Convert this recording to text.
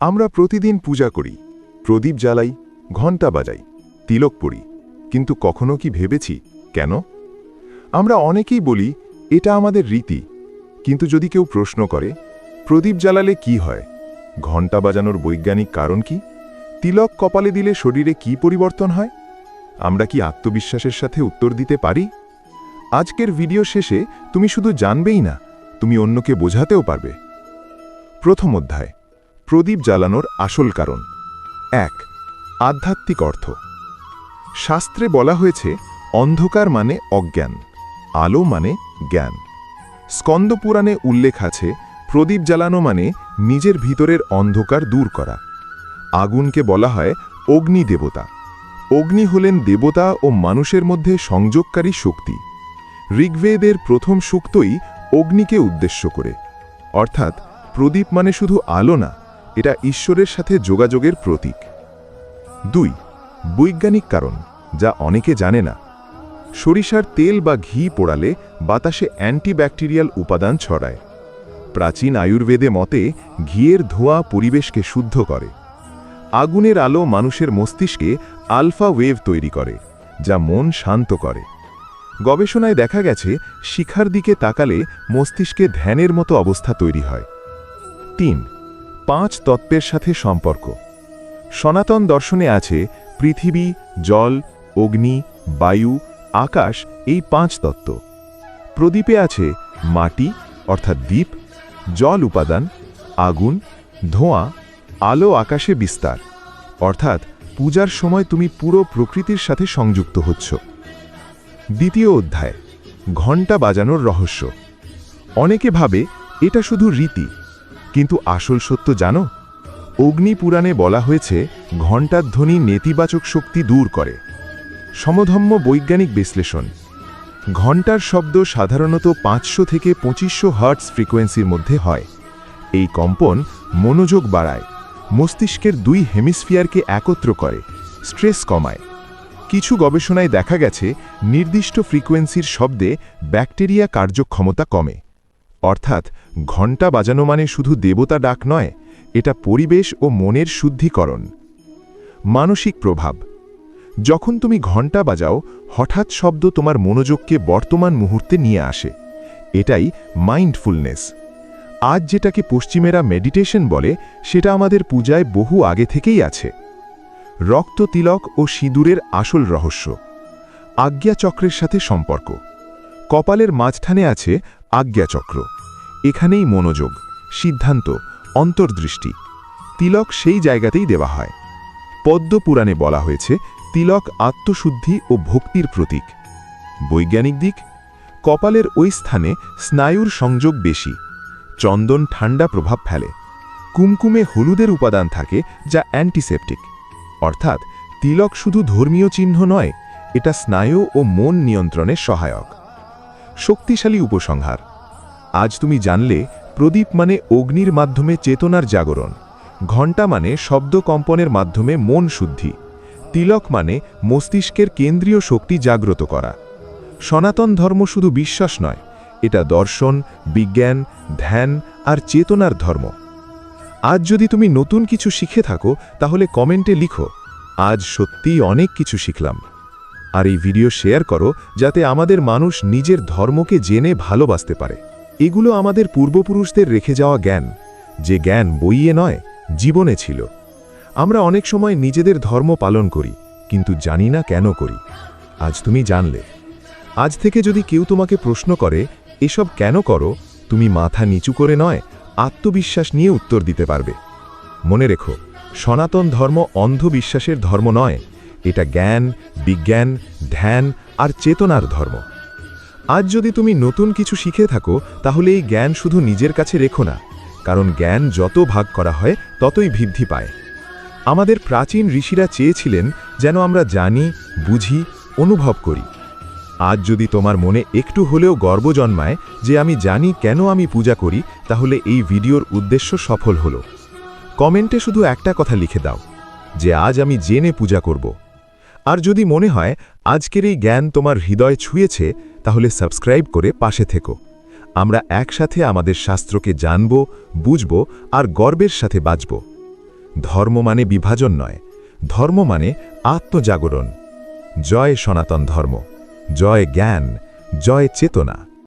আমরা প্রতিদিন পূজা করি, প্রদীপ জ্বালাই, ঘণ্টা বাজাই, তিলক পড়ি কিন্তু কখনো কি ভেবেছি, কেন? আমরা অনেকেই বলি, এটা আমাদের রীতি। কিন্তু যদি কেউ প্রশ্ন করে, প্রদীপ জ্বালালে কি হয়? ঘণ্টা বাজানোর বৈজ্ঞানিক কারণ কি? তিলক কপালে দিলে শরীরে কি পরিবর্তন হয়? আমরা কি আত্মবিশ্বাসের সাথে উত্তর দিতে পারি? আজকের ভিডিও শেষে তুমি শুধু জানবেই না, তুমি অন্যকে বোঝাতেও পারবে। প্রথম অধ্যায়। প্রদীপ জ্বালানোর আসল কারণ। এক, আধ্যাত্মিক অর্থ। শাস্ত্রে বলা হয়েছে, অন্ধকার মানে অজ্ঞান, আলো মানে জ্ঞান। স্কন্দপুরাণে উল্লেখ আছে, প্রদীপ জ্বালানো মানে নিজের ভিতরের অন্ধকার দূর করা। আগুনকে বলা হয় অগ্নি দেবতা। অগ্নি হলেন দেবতা ও মানুষের মধ্যে সংযোগকারী শক্তি। ঋগ্বেদের প্রথম সূক্তই অগ্নিকে উদ্দেশ্য করে। অর্থাৎ, প্রদীপ মানে শুধু আলো না এটা ঈশ্বরের সাথে যোগাযোগের প্রতীক। দুই, বৈজ্ঞানিক কারণ, যা অনেকে জানে না। সরিষার তেল বা ঘি পোড়ালে বাতাসে অ্যান্টিব্যাকটেরিয়াল উপাদান ছড়ায়। প্রাচীন আয়ুর্বেদে মতে, ঘিয়ের ধোঁয়া পরিবেশকে শুদ্ধ করে। আগুনের আলো মানুষের মস্তিষ্কে আলফা ওয়েভ তৈরি করে, যা মন শান্ত করে। গবেষণায় দেখা গেছে, শিখার দিকে তাকালে মস্তিষ্কে ধ্যানের মতো অবস্থা তৈরি হয়। তিন পাঁচ তত্ত্বের সাথে সম্পর্ক। সনাতন দর্শনে আছে পৃথিবী, জল, অগ্নি, বায়ু, আকাশ এই পাঁচ তত্ত্ব। প্রদীপে আছে মাটি, অর্থাৎ দ্বীপ, জল উপাদান, আগুন, ধোঁয়া, আলো আকাশে বিস্তার। অর্থাৎ পূজার সময় তুমি পুরো প্রকৃতির সাথে সংযুক্ত হচ্ছ। দ্বিতীয় অধ্যায়, ঘণ্টা বাজানোর রহস্য। অনেকে ভাবে এটা শুধু রীতি কিন্তু আসল সত্য জানো? অগ্নিপুরাণে বলা হয়েছে, ঘণ্টার ধ্বনি নেতিবাচক শক্তি দূর করে। সমধম্য বৈজ্ঞানিক বিশ্লেষণ। ঘণ্টার শব্দ সাধারণত পাঁচশো থেকে পঁচিশশো হার্টস ফ্রিকোয়েন্সির মধ্যে হয়। এই কম্পন মনোযোগ বাড়ায়, মস্তিষ্কের দুই হেমিস্ফিয়ারকে একত্র করে, স্ট্রেস কমায়। কিছু গবেষণায় দেখা গেছে, নির্দিষ্ট ফ্রিকোয়েন্সির শব্দে ব্যাকটেরিয়া কার্যক্ষমতা কমে। অর্থাৎ ঘণ্টা বাজানো মানে শুধু দেবতা ডাক নয়, এটা পরিবেশ ও মনের শুদ্ধিকরণ। মানসিক প্রভাব। যখন তুমি ঘণ্টা বাজাও, হঠাৎ শব্দ তোমার মনোযোগকে বর্তমান মুহূর্তে নিয়ে আসে। এটাই মাইন্ডফুলনেস। আজ যেটাকে পশ্চিমেরা মেডিটেশন বলে, সেটা আমাদের পূজায় বহু আগে থেকেই আছে। রক্ত তিলক ও সিঁদুরের আসল রহস্য। আজ্ঞাচক্রের সাথে সম্পর্ক। কপালের মাঝখানে আছে আজ্ঞাচক্র। এখানেই মনোযোগ, সিদ্ধান্ত, অন্তর্দৃষ্টি। তিলক সেই জায়গাতেই দেওয়া হয়। পদ্মপুরাণে বলা হয়েছে, তিলক আত্মশুদ্ধি ও ভক্তির প্রতীক। বৈজ্ঞানিক দিক, কপালের ওই স্থানে স্নায়ুর সংযোগ বেশি। চন্দন ঠান্ডা প্রভাব ফেলে। কুমকুমে হলুদের উপাদান থাকে যা অ্যান্টিসেপটিক অর্থাৎ তিলক শুধু ধর্মীয় চিহ্ন নয়, এটা স্নায়ু ও মন নিয়ন্ত্রণে সহায়ক। শক্তিশালী উপসংহার। আজ তুমি জানলে, প্রদীপ মানে অগ্নির মাধ্যমে চেতনার জাগরণ। ঘণ্টা মানে শব্দ কম্পনের মাধ্যমে মন শুদ্ধি। তিলক মানে মস্তিষ্কের কেন্দ্রীয় শক্তি জাগ্রত করা। সনাতন ধর্ম শুধু বিশ্বাস নয়, এটা দর্শন, বিজ্ঞান, ধ্যান আর চেতনার ধর্ম। আজ যদি তুমি নতুন কিছু শিখে থাকো, তাহলে কমেন্টে লিখো, আজ সত্যিই অনেক কিছু শিখলাম। আর এই ভিডিও শেয়ার করো যাতে আমাদের মানুষ নিজের ধর্মকে জেনে ভালোবাসতে পারে। এগুলো আমাদের পূর্বপুরুষদের রেখে যাওয়া জ্ঞান, যে জ্ঞান বইয়ে নয়, জীবনে ছিল। আমরা অনেক সময় নিজেদের ধর্ম পালন করি, কিন্তু জানি না কেন করি। আজ তুমি জানলে। আজ থেকে যদি কেউ তোমাকে প্রশ্ন করে, এসব কেন করো? তুমি মাথা নিচু করে নয়, আত্মবিশ্বাস নিয়ে উত্তর দিতে পারবে। মনে রেখো, সনাতন ধর্ম অন্ধবিশ্বাসের ধর্ম নয় এটা জ্ঞান, বিজ্ঞান, ধ্যান আর চেতনার ধর্ম। আজ যদি তুমি নতুন কিছু শিখে থাকো, তাহলে এই জ্ঞান শুধু নিজের কাছে রেখো না, কারণ জ্ঞান যত ভাগ করা হয়, ততই বৃদ্ধি পায়। আমাদের প্রাচীন ঋষিরা চেয়েছিলেন যেন আমরা জানি, বুঝি, অনুভব করি। আজ যদি তোমার মনে একটু হলেও গর্ব জন্মায় যে আমি জানি কেন আমি পূজা করি, তাহলে এই ভিডিওর উদ্দেশ্য সফল হল। কমেন্টে শুধু একটা কথা লিখে দাও, যে আজ আমি জেনে পূজা করব। আর যদি মনে হয় আজকের এই জ্ঞান তোমার হৃদয় ছুঁয়েছে, তাহলে সাবস্ক্রাইব করে পাশে থেকো। আমরা একসাথে আমাদের শাস্ত্রকে জানব, বুঝব আর গর্বের সাথে বাঁচব। ধর্ম মানে বিভাজন নয়, ধর্ম মানে আত্মজাগরণ। জয় সনাতন ধর্ম, জয় জ্ঞান, জয় চেতনা।